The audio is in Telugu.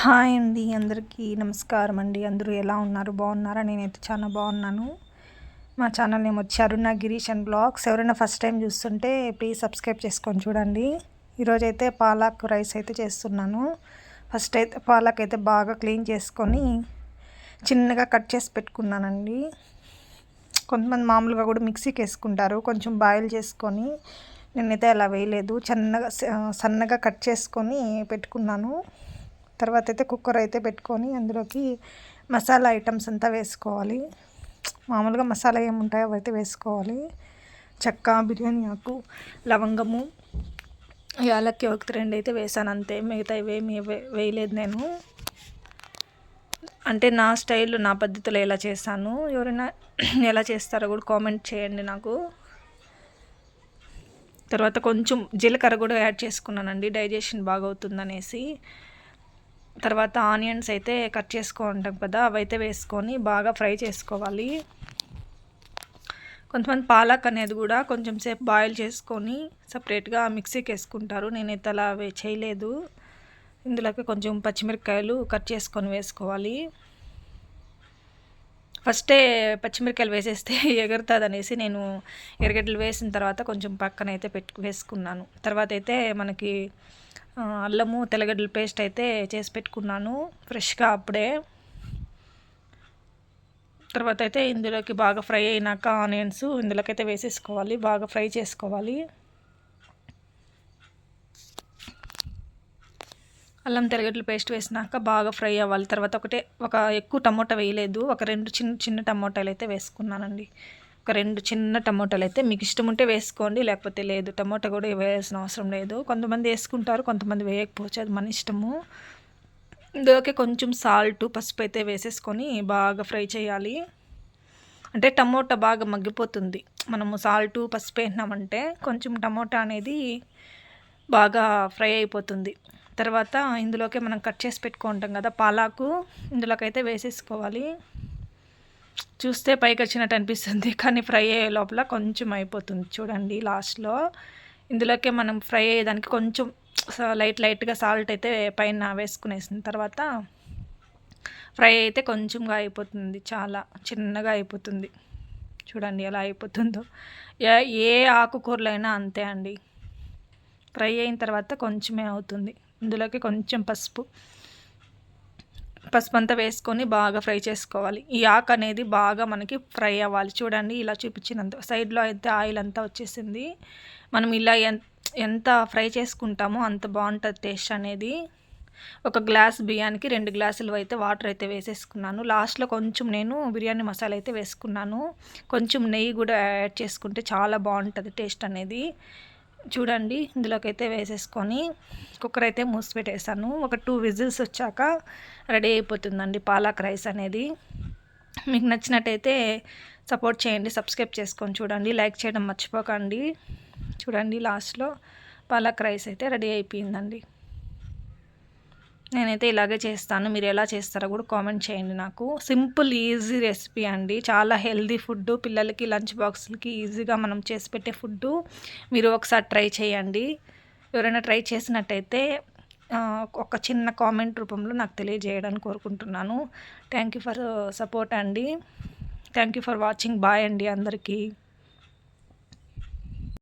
హాయ్ అండి అందరికీ నమస్కారం అండి. అందరూ ఎలా ఉన్నారు? బాగున్నారా? నేనైతే చాలా బాగున్నాను. మా ఛానల్ నేమ్ వచ్చి అరుణ గిరీష్ అండ్ బ్లాగ్స్. ఎవరైనా ఫస్ట్ టైం చూస్తుంటే ప్లీజ్ సబ్స్క్రైబ్ చేసుకొని చూడండి. ఈరోజైతే పాలాక్ రైస్ అయితే చేస్తున్నాను. ఫస్ట్ అయితే పాలాక్ అయితే బాగా క్లీన్ చేసుకొని చిన్నగా కట్ చేసి పెట్టుకున్నానండి. కొంతమంది మామూలుగా కూడా మిక్సీకి వేసుకుంటారు. కొంచెం బాయిల్ చేసుకొని నేనైతే అలా వేయలేదు. చిన్నగా సన్నగా కట్ చేసుకొని పెట్టుకున్నాను. తర్వాత అయితే కుక్కర్ అయితే పెట్టుకొని అందులోకి మసాలా ఐటమ్స్ అంతా వేసుకోవాలి. మామూలుగా మసాలా ఏముంటాయో అవైతే వేసుకోవాలి. చెక్క బిర్యానీ ఆకు లవంగము యాలక్కి ఒకటి రెండు అయితే వేసాను అంతే. మిగతా ఇవేమి వేయలేదు నేను. అంటే నా స్టైల్ నా పద్ధతిలో ఎలా చేస్తాను ఎవరైనా ఎలా చేస్తారో కూడా కామెంట్ చేయండి నాకు. తర్వాత కొంచెం జీలకర్ర కూడా యాడ్ చేసుకున్నానండి. డైజెషన్ బాగా అవుతుందనేసి తర్వాత ఆనియన్స్ అయితే కట్ చేసుకుంటాం కదా అవైతే వేసుకొని బాగా ఫ్రై చేసుకోవాలి. కొంతమంది పాలక్ అనేది కూడా కొంచెం సేపు బాయిల్ చేసుకొని సపరేట్గా మిక్సీకి వేసుకుంటారు. నేనైతే అలా చేయలేదు. ఇందులోకి కొంచెం పచ్చిమిరపకాయలు కట్ చేసుకొని వేసుకోవాలి. ఫస్టే పచ్చిమిరకాయలు వేసేస్తే ఎగురుతుంది అనేసి నేను ఎరగడ్డలు వేసిన తర్వాత కొంచెం పక్కన అయితే పెట్టు వేసుకున్నాను. తర్వాత అయితే మనకి అల్లము తెల్లగడ్డల పేస్ట్ అయితే చేసి పెట్టుకున్నాను ఫ్రెష్గా అప్పుడే. తర్వాత అయితే ఇందులోకి బాగా ఫ్రై అయినాక ఆనియన్స్ ఇందులోకి అయితే వేసేసుకోవాలి బాగా ఫ్రై చేసుకోవాలి. అల్లం తెల్లగడ్డల పేస్ట్ వేసినాక బాగా ఫ్రై అవ్వాలి. తర్వాత ఒకటే ఒక ఎక్కువ టమోటా వేయలేదు. ఒక రెండు చిన్న చిన్న టమోటాలు అయితే వేసుకున్నానండి. ఒక రెండు చిన్న టమోటాలు అయితే మీకు ఇష్టం ఉంటే వేసుకోండి లేకపోతే లేదు. టమోటా కూడా వేయాల్సిన అవసరం లేదు. కొంతమంది వేసుకుంటారు కొంతమంది వేయకపోవచ్చు. అది మన ఇష్టము. ఇందులోకి కొంచెం సాల్ట్ పసుపు అయితే వేసేసుకొని బాగా ఫ్రై చేయాలి. అంటే టమోటా బాగా మగ్గిపోతుంది. మనము సాల్ట్ పసుపు వేసినామంటే కొంచెం టమోటా అనేది బాగా ఫ్రై అయిపోతుంది. తర్వాత ఇందులోకి మనం కట్ చేసి పెట్టుకుంటాం కదా పాలాకు. ఇందులోకైతే వేసేసుకోవాలి. చూస్తే పైకి వచ్చినట్టు అనిపిస్తుంది కానీ ఫ్రై అయ్యే లోపల కొంచెం అయిపోతుంది చూడండి లాస్ట్లో. ఇందులోకే మనం ఫ్రై అయ్యేదానికి కొంచెం లైట్ లైట్గా సాల్ట్ అయితే పైన వేసుకునేసిన తర్వాత ఫ్రై అయితే కొంచెంగా అయిపోతుంది చాలా చిన్నగా అయిపోతుంది. చూడండి ఎలా అయిపోతుందో. ఏ ఆకుకూరలైనా అంతే అండి. ఫ్రై అయిన తర్వాత కొంచెమే అవుతుంది. ఇందులోకి కొంచెం పసుపు. పసుపు అంతా వేసుకొని బాగా ఫ్రై చేసుకోవాలి. ఈ ఆకు అనేది బాగా మనకి ఫ్రై అవ్వాలి. చూడండి ఇలా చూపించినంత సైడ్లో అయితే ఆయిల్ అంతా వచ్చేసింది. మనం ఇలా ఎంత ఫ్రై చేసుకుంటామో అంత బాగుంటుంది టేస్ట్ అనేది. ఒక గ్లాస్ బియ్యానికి రెండు గ్లాసులు అయితే వాటర్ అయితే వేసేసుకున్నాను. లాస్ట్లో కొంచెం నేను బిర్యానీ మసాలా అయితే వేసుకున్నాను. కొంచెం నెయ్యి కూడా యాడ్ చేసుకుంటే చాలా బాగుంటుంది టేస్ట్ అనేది. చూడండి ఇందులోకి అయితే వేసేసుకొని కుక్కర్ అయితే మూసి పెట్టేసాను ఒక టూ విజిల్స్ వచ్చాక రెడీ అయిపోతుందండి పాలక్ రైస్ అనేది. మీకు నచ్చినట్టయితే సపోర్ట్ చేయండి సబ్స్క్రైబ్ చేసుకొని చూడండి లైక్ చేయడం మర్చిపోకండి. చూడండి లాస్ట్లో పాలక్ రైస్ అయితే రెడీ అయిపోయిందండి. నేనైతే ఇలాగే చేస్తాను. మీరు ఎలా చేస్తారో కూడా కామెంట్ చేయండి నాకు. సింపుల్ ఈజీ రెసిపీ అండి. చాలా హెల్దీ ఫుడ్ పిల్లలకి లంచ్ బాక్స్లకి ఈజీగా మనం చేసి పెట్టే ఫుడ్ మీరు ఒకసారి ట్రై చేయండి. ఎవరైనా ట్రై చేసినట్టయితే ఒక చిన్న కామెంట్ రూపంలో నాకు తెలియజేయడానికి కోరుకుంటున్నాను. థ్యాంక్ యూ ఫర్ సపోర్ట్ అండి. Thank you for watching. Bye అండి అందరికీ.